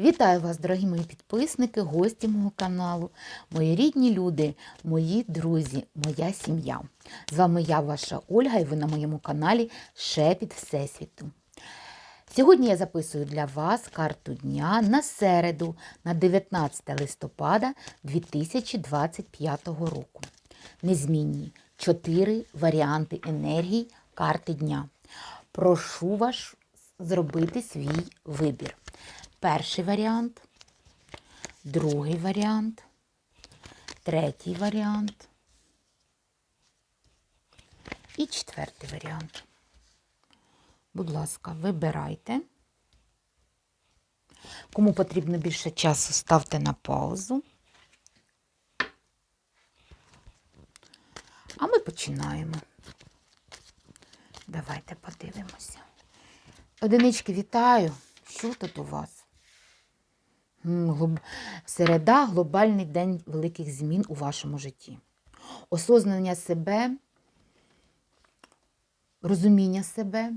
Вітаю вас, дорогі мої підписники, гості мого каналу, мої рідні люди, мої друзі, моя сім'я. З вами я, ваша Ольга, і ви на моєму каналі Шепіт Всесвіту. Сьогодні я записую для вас карту дня на середу, на 19 листопада 2025 року. Незмінні чотири варіанти енергії карти дня. Прошу вас зробити свій вибір. Перший варіант, другий варіант, третій варіант і четвертий варіант. Будь ласка, вибирайте. Кому потрібно більше часу, ставте на паузу. А ми починаємо. Давайте подивимося. Одинички, вітаю. Що тут у вас? Середа глобальний день великих змін у вашому житті. Осознання себе, розуміння себе,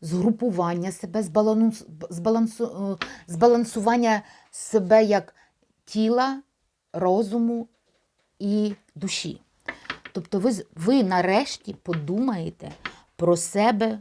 згрупування себе, збалансу, е, збалансування себе як тіла, розуму і душі. Тобто ви, ви нарешті подумаєте про себе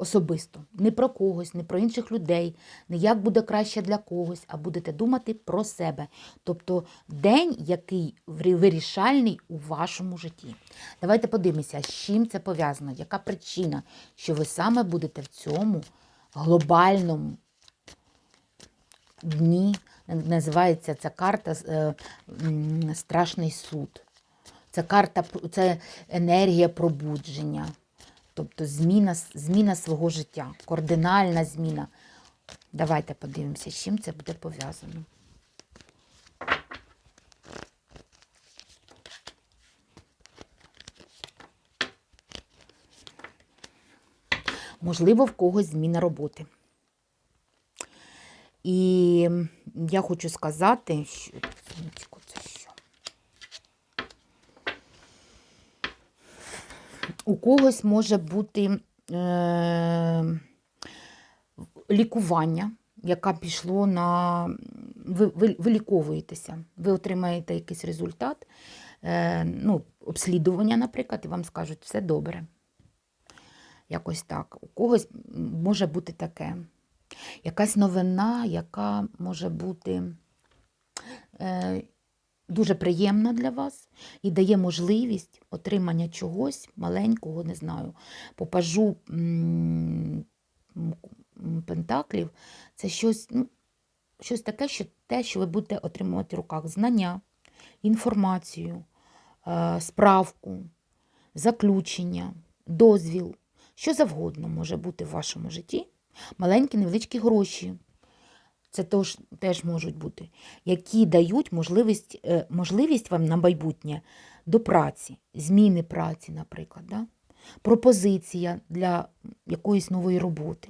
особисто, не про когось, не про інших людей, не як буде краще для когось, а будете думати про себе. Тобто день, який вирішальний у вашому житті. Давайте подивимося, з чим це пов'язано, яка причина, що ви саме будете в цьому глобальному дні. Називається ця карта е, Страшний суд. Це карта, це енергія пробудження. Тобто зміна, зміна свого життя, кардинальна зміна. Давайте подивимося, з чим це буде пов'язано. Можливо, в когось зміна роботи. І я хочу сказати, що? У когось може бути е, лікування, яке пішло на. Ви, ви виліковуєтеся, ви отримаєте якийсь результат, е, ну, обслідування, наприклад, і вам скажуть, все добре. Якось так. У когось може бути таке. Якась новина, яка може бути е, дуже приємна для вас і дає можливість отримання чогось маленького, не знаю, попажу пентаклів. Це щось, ну, щось таке, що те, що ви будете отримувати в руках: знання, інформацію, е, справку, заключення, дозвіл, що завгодно може бути в вашому житті. Маленькі невеличкі гроші. Це тож, теж можуть бути, які дають можливість, е, можливість вам на майбутнє до праці, зміни праці, наприклад, да? пропозиція для якоїсь нової роботи,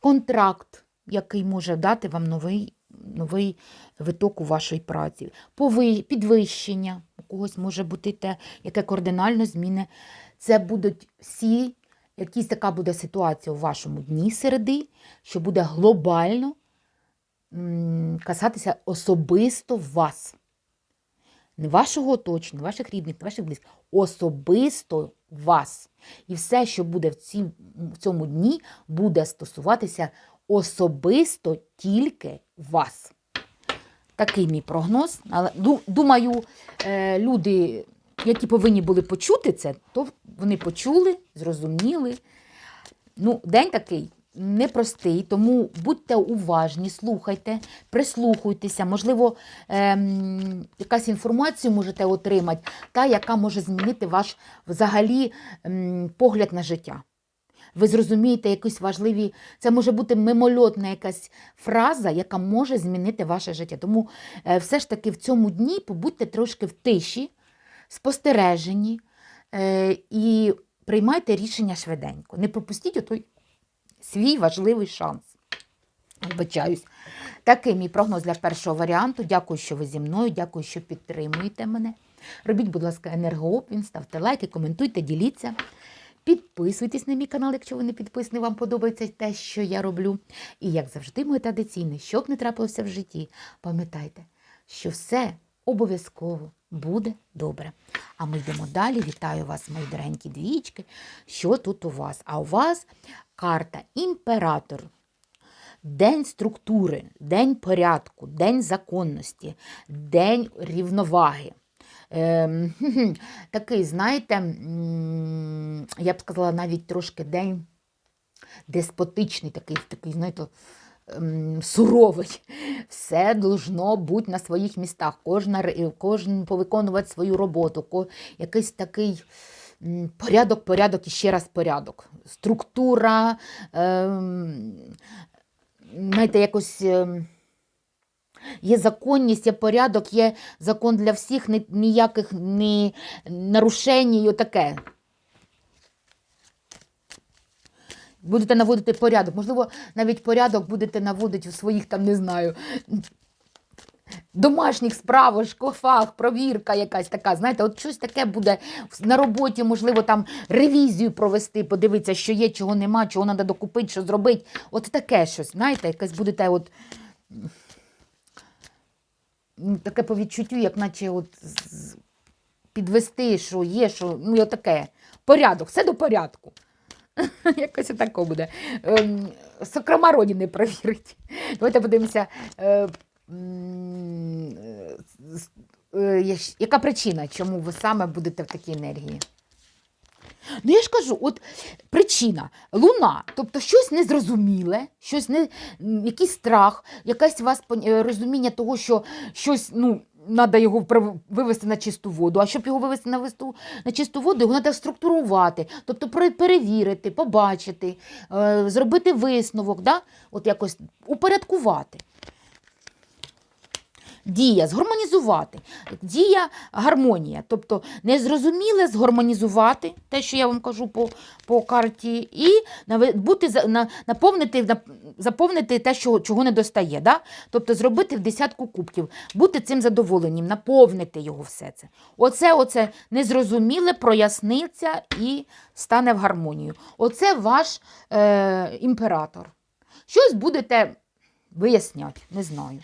контракт, який може дати вам новий, новий виток у вашої праці, підвищення, у когось може бути те, яке кардинально зміни. Це будуть всі, якась така буде ситуація у вашому дні середи, що буде глобально касатися особисто вас. Не вашого оточення, не ваших рідних, не ваших близьких, особисто вас. І все, що буде в, ці, в цьому дні, буде стосуватися особисто тільки вас. Такий мій прогноз. Але думаю, е, люди, які повинні були почути це, то вони почули, зрозуміли. Ну, день такий непростий, тому будьте уважні, слухайте, прислухуйтеся. Можливо, ем, якась інформацію можете отримати, та, яка може змінити ваш взагалі ем, погляд на життя. Ви зрозумієте якісь важливі, це може бути мимольотна якась фраза, яка може змінити ваше життя. Тому е, все ж таки в цьому дні побудьте трошки в тиші, спостережені е, і приймайте рішення швиденько. Не пропустіть отой свій важливий шанс. Вибачаюсь. Такий мій прогноз для першого варіанту. Дякую, що ви зі мною. Дякую, що підтримуєте мене. Робіть, будь ласка, енергообмін, ставте лайки, коментуйте, діліться. Підписуйтесь на мій канал, якщо ви не підписані, вам подобається те, що я роблю. І як завжди, моє традиційне, щоб не трапилося в житті, пам'ятайте, що все обов'язково буде добре. А ми йдемо далі. Вітаю вас, мої дорогенькі двічки. Що тут у вас? А у вас карта імператор. День структури, день порядку, день законності, день рівноваги. Ем, такий, знаєте, я б сказала, навіть трошки день деспотичний, такий, такий знаєте, суровий. Все должно бути на своїх містах. Кожна, кожен повиконувати свою роботу. Якийсь такий порядок, порядок і ще раз порядок. Структура. Ем, знаєте, якось. ем, Є законність, є порядок, є закон для всіх, ніяких ні нарушень і отаке. Будете наводити порядок. Можливо, навіть порядок будете наводити у своїх, там, не знаю, домашніх справах, шкафах, провірка якась така. Знаєте, от щось таке буде на роботі, можливо, там ревізію провести, подивитися, що є, чого нема, чого треба докупити, що зробити. От таке щось, знаєте, якесь будете от. Таке по відчуттю, як наче от підвести, що є, що ну, і отаке. Порядок, все до порядку. Якось отако буде. Ем, Сокрома родини провірить. Давайте подивимося, е, е, е, яка причина, чому ви саме будете в такій енергії? Ну, я ж кажу, от причина луна, тобто щось незрозуміле, щось не, якийсь страх, якесь у вас розуміння того, що щось, ну. Треба його вивести на чисту воду. А щоб його вивести на, висту, на чисту воду, його треба структурувати, тобто пере- перевірити, побачити, е, зробити висновок, да? от якось упорядкувати. Дія, згармонізувати. Дія гармонія. Тобто незрозуміле згармонізувати, те, що я вам кажу по, по карті, і бути, на, наповнити, нап- заповнити те, що, чого не достає. Да? Тобто зробити в десятку кубків, бути цим задоволенням, наповнити його все це. Оце, оце незрозуміле проясниться і стане в гармонію. Оце ваш е, імператор. Щось будете виясняти, не знаю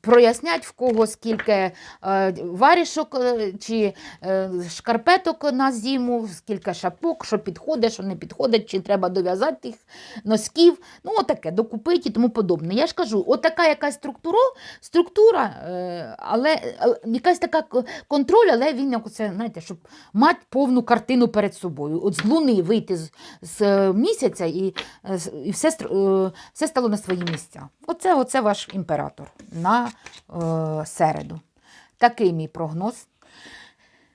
прояснять, в кого скільки е, варішок е, чи е, шкарпеток на зиму, скільки шапок, що підходить, що не підходить, чи треба дов'язати тих носків. Ну, отаке, докупити і тому подобне. Я ж кажу, отака якась структура, структура, але якась така контроль, але він це, знаєте, щоб мати повну картину перед собою. От з луни вийти з, з місяця і, і все, все стало на свої місця. Оце, оце ваш імператор на е, середу. Такий мій прогноз.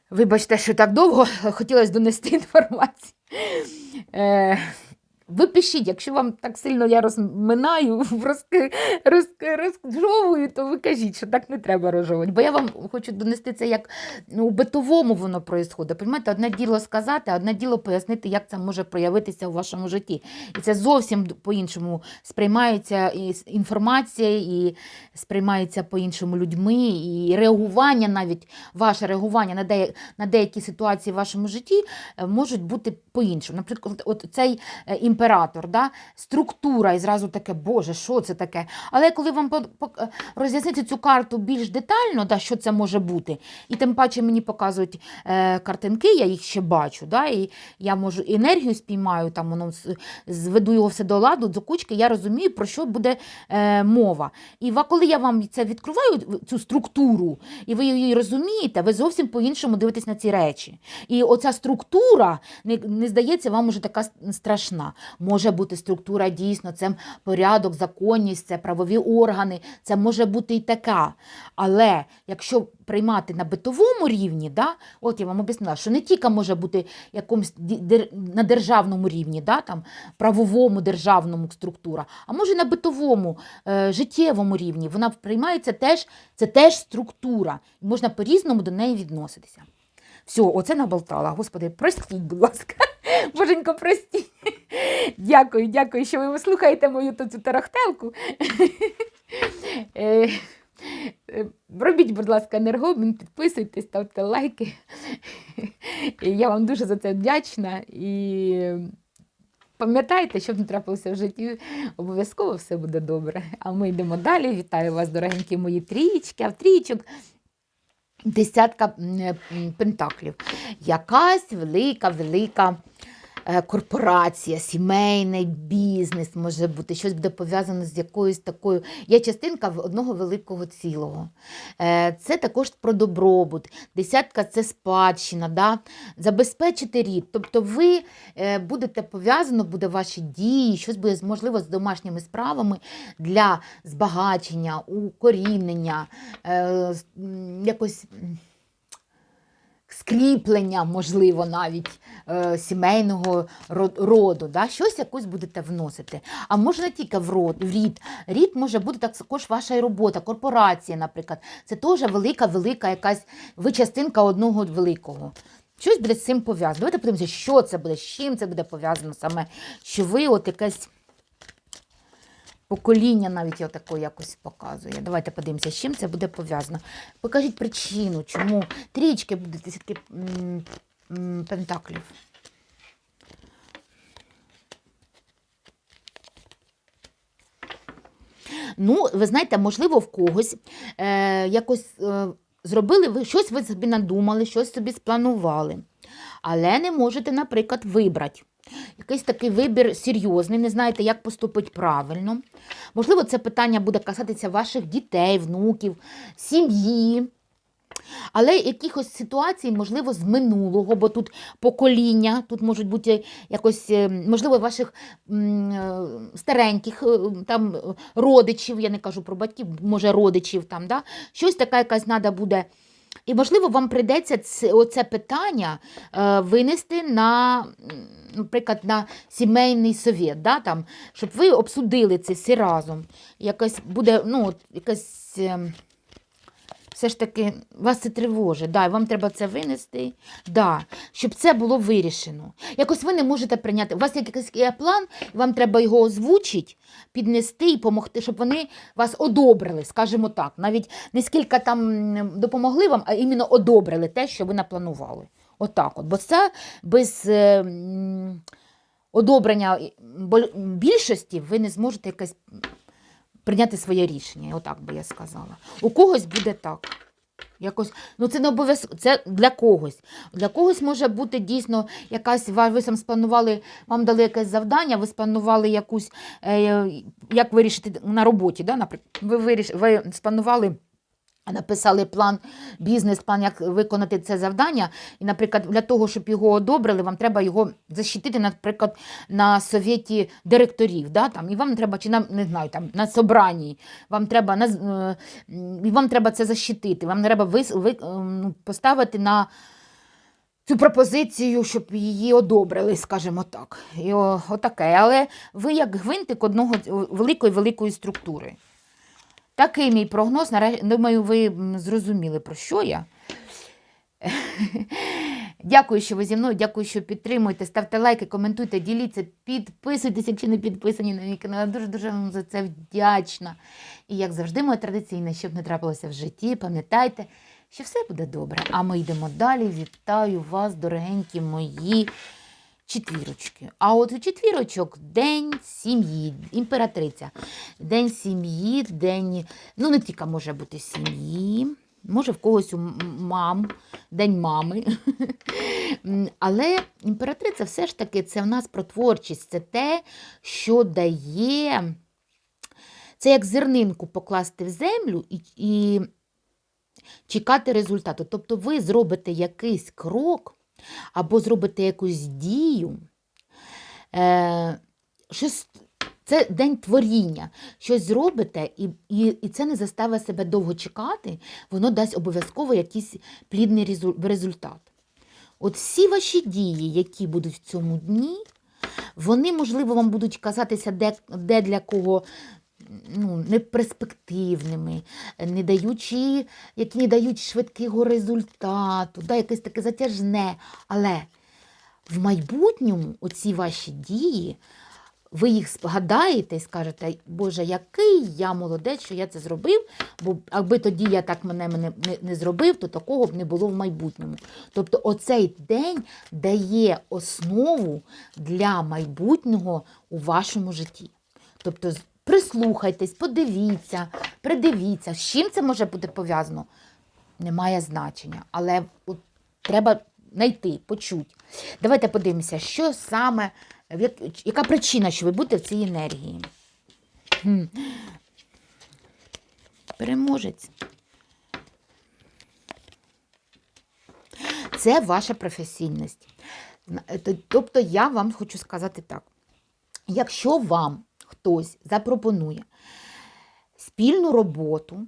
Вибачте, що так довго хотілося донести інформацію. Е, ви пишіть, якщо вам так сильно я розминаю, розк- розжовую, то ви кажіть, що так не треба розжовувати. Бо я вам хочу донести це як ну, у битовому воно відбувається. Понимаєте, одне діло сказати, одне діло пояснити, як це може проявитися у вашому житті. І це зовсім по-іншому сприймається і інформація, і сприймається по-іншому людьми, і реагування навіть ваше реагування на, дея- на деякі ситуації в вашому житті е, можуть бути по-іншому. Наприклад, от цей е, імператор, да, структура, і зразу таке, Боже, що це таке? Але коли вам е, роз'яснити цю карту більш детально, да, що це може бути, і тим паче мені показують е, картинки, я їх ще бачу, да, і я можу енергію спіймаю, там воно зведу його все до ладу, до кучки, я розумію, про що буде е, мова. І коли я вам це відкриваю, цю структуру, і ви її розумієте, ви зовсім по-іншому дивитесь на ці речі. І оця структура не, не здається вам уже така страшна. Може бути структура дійсно, це порядок, законність, це правові органи, це може бути і така. Але якщо приймати на битовому рівні, да, от я вам об'яснила, що не тільки може бути якомусь на державному рівні, да, там, правовому державному структура, а може на битовому, е, життєвому рівні. Вона приймається теж, це теж структура. Можна по-різному до неї відноситися. Все, оце наболтала. Господи, простіть, будь ласка. Боженько, простіть. Дякую, дякую, що ви слухаєте мою цю тарахтелку. Е, Е, Робіть, будь ласка, енергообмін, підписуйтесь, ставте лайки. Я вам дуже за це вдячна. І пам'ятайте, що б не трапилося в житті, обов'язково все буде добре. А ми йдемо далі. Вітаю вас, дорогенькі мої трієчки, а в трієчок десятка е, пентаклів. Якась велика, велика е, корпорація, сімейний бізнес може бути, щось буде пов'язане з якоюсь такою. Є частинка одного великого цілого. Е, Це також про добробут. Десятка це спадщина, да? забезпечити рід. Тобто ви е, будете пов'язано, буде ваші дії, щось буде можливо з домашніми справами для збагачення, укорінення, е, якось. Скріплення, можливо, навіть е, сімейного роду. Да? Щось якось будете вносити. А може не тільки в род, в рід. Рід може бути також ваша робота, корпорація, наприклад. Це теж велика, велика якась ви частинка одного великого. Щось буде з цим пов'язано. Давайте подивимося, що це буде, з чим це буде пов'язано саме, що ви от якесь покоління навіть отако якось показує. Давайте подивимося, з чим це буде пов'язано. Покажіть причину, чому трічки будуть десятки пентаклів. Ну, ви знаєте, можливо, в когось е, якось е, зробили ви щось ви собі надумали, щось собі спланували. Але не можете, наприклад, вибрати. Якийсь такий вибір серйозний, не знаєте, як поступити правильно. Можливо, це питання буде касатися ваших дітей, внуків, сім'ї. Але якихось ситуацій, можливо, з минулого, бо тут покоління, тут можуть бути якось, е, можливо, ваших е, стареньких е, там родичів, я не кажу про батьків, може родичів там, да? щось таке якась треба буде. І, можливо, вам прийдеться це, питання е, винести на, наприклад, на сімейний совет, да, там, щоб ви обсудили це всі разом. Якось буде, ну, якась. Все ж таки вас це тривожить, да, вам треба це винести, да, щоб це було вирішено. Якось ви не можете прийняти. У вас є якийсь план, вам треба його озвучити, піднести і допомогти, щоб вони вас одобрили, скажімо так. Навіть не скільки там допомогли вам, а іменно одобрили те, що ви напланували. Отак от. Бо це без е, одобрення більшості ви не зможете якось прийняти своє рішення. Отак би я сказала. У когось буде так. Якось, ну це не обов'язково, це для когось. Для когось може бути дійсно якась, ви сам спланували, вам дали якесь завдання, ви спланували якусь, е, як вирішити на роботі, да, наприклад, ви, виріш, ви спланували, написали план, бізнес-план, як виконати це завдання. І, наприклад, для того, щоб його одобрили, вам треба його защитити, наприклад, на совєті директорів. Да, там, і вам треба, чи на, не знаю, там, на собранні, вам треба, на, е, і вам треба це защитити, вам треба вис, ви, е, ну, поставити на цю пропозицію, щоб її одобрили, скажімо так. І о, отаке. Але ви як гвинтик одного великої-великої структури. Такий мій прогноз. Думаю, ви зрозуміли, про що я. Дякую, що ви зі мною, дякую, що підтримуєте. Ставте лайки, коментуйте, діліться, підписуйтесь, якщо не підписані на мій канал. Дуже-дуже вам за це вдячна. І як завжди, моє традиційне, щоб не трапилося в житті, пам'ятайте, що все буде добре. А ми йдемо далі. Вітаю вас, дорогенькі мої четвірочки. А от у четвірочок день сім'ї, імператриця. День сім'ї, день, ну не тільки може бути сім'ї, може в когось у мам, день мами. Але імператриця все ж таки це в нас про творчість, це те, що дає. Це як зернинку покласти в землю і, і чекати результату. Тобто ви зробите якийсь крок або зробите якусь дію. Е, щось, це день творіння. Щось зробите, і, і, і це не заставить себе довго чекати, воно дасть обов'язково якийсь плідний результат. От всі ваші дії, які будуть в цьому дні, вони, можливо, вам будуть казатися де, де для кого ну, неперспективними, не даючи, які не дають швидкого результату, да, якесь таке затяжне. Але в майбутньому оці ваші дії ви їх згадаєте і скажете, Боже, який я молодець, що я це зробив, бо аби тоді я так мене, мене не, не зробив, то такого б не було в майбутньому. Тобто оцей день дає основу для майбутнього у вашому житті. Тобто прислухайтесь, подивіться, придивіться, з чим це може бути пов'язано, немає значення. Але от, треба знайти, почути. Давайте подивимося, що саме, яка причина, що ви будете в цій енергії. Переможець. Це ваша професійність. Е, то- Тобто я вам хочу сказати так. Якщо вам хтось запропонує спільну роботу,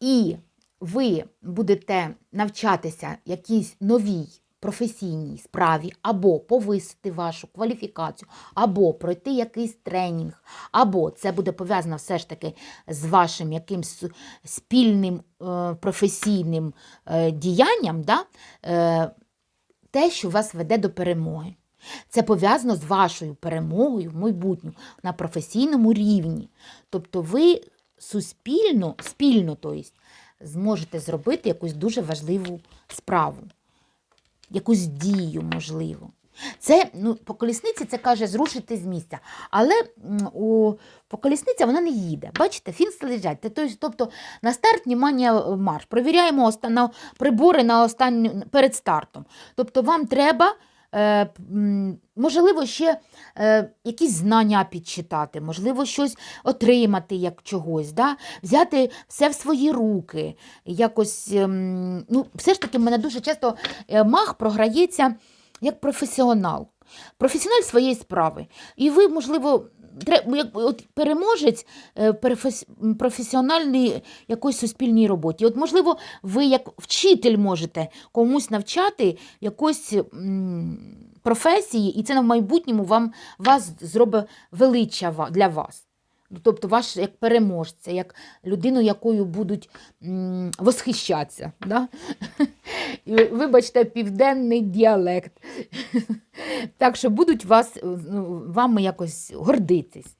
і ви будете навчатися якійсь новій професійній справі, або повисити вашу кваліфікацію, або пройти якийсь тренінг, або це буде пов'язано все ж таки з вашим якимсь спільним е, професійним е, діянням, да? е, те, що вас веде до перемоги. Це пов'язано з вашою перемогою в майбутньому на професійному рівні. Тобто ви суспільно, спільно, тобто, зможете зробити якусь дуже важливу справу, якусь дію, можливо. Це ну, по колісниці це каже зрушити з місця. Але у, по колісниця вона не їде. Бачите, фінси лежать. Те- Тобто на старт внимання е, марш. Провіряємо оста- прибори на останню, перед стартом. Тобто вам треба, можливо, ще е, якісь знання підчитати, можливо, щось отримати як чогось, да? взяти все в свої руки. Якось, ем, ну, все ж таки, в мене дуже часто е, мах програється як професіонал. Професіонал своєї справи. І ви, можливо, от переможець е, професіональній якоїсь суспільній роботі. От, можливо, ви як вчитель можете комусь навчати якоїсь професії, і це в майбутньому вам вас зробить величчя для вас. Тобто ваш як переможця, як людину, якою будуть восхищатися. Да? Вибачте, південний діалект. Так що будуть вас, ну, вами якось гордитись.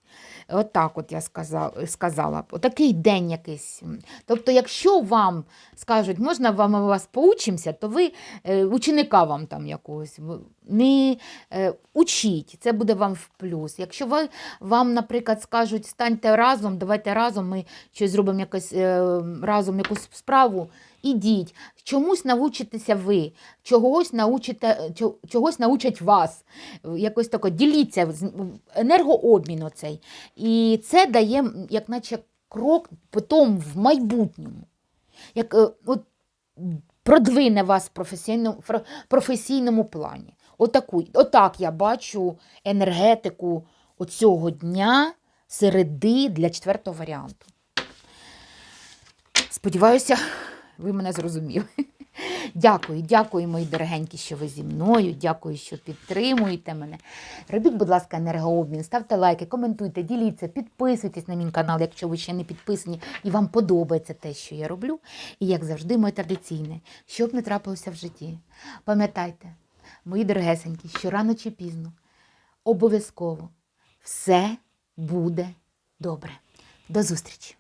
Отак от я сказала. Отакий день якийсь. Тобто, якщо вам скажуть, можна вам у вас поучимося, то ви е, ученика вам там якогось не е, учіть, це буде вам в плюс. Якщо ви вам, наприклад, скажуть, станьте разом, давайте разом, ми щось зробимо якось е, разом якусь справу, ідіть. Чомусь навчитеся ви, чогось научите, чогось научать вас. Якось тако діліться енергообмін оцей. І це дає, як наче крок потім в майбутньому. Як е, от, продвине вас в професійному, професійному плані. Отаку, отак я бачу енергетику оцього дня середи для четвертого варіанту. Сподіваюся, ви мене зрозуміли. Дякую, дякую, мої дорогенькі, що ви зі мною. Дякую, що підтримуєте мене. Робіть, будь ласка, енергообмін, ставте лайки, коментуйте, діліться, підписуйтесь на мій канал, якщо ви ще не підписані і вам подобається те, що я роблю. І як завжди, моє традиційне, що б не трапилося в житті. Пам'ятайте, мої дорогесенькі, що рано чи пізно, обов'язково все буде добре. До зустрічі!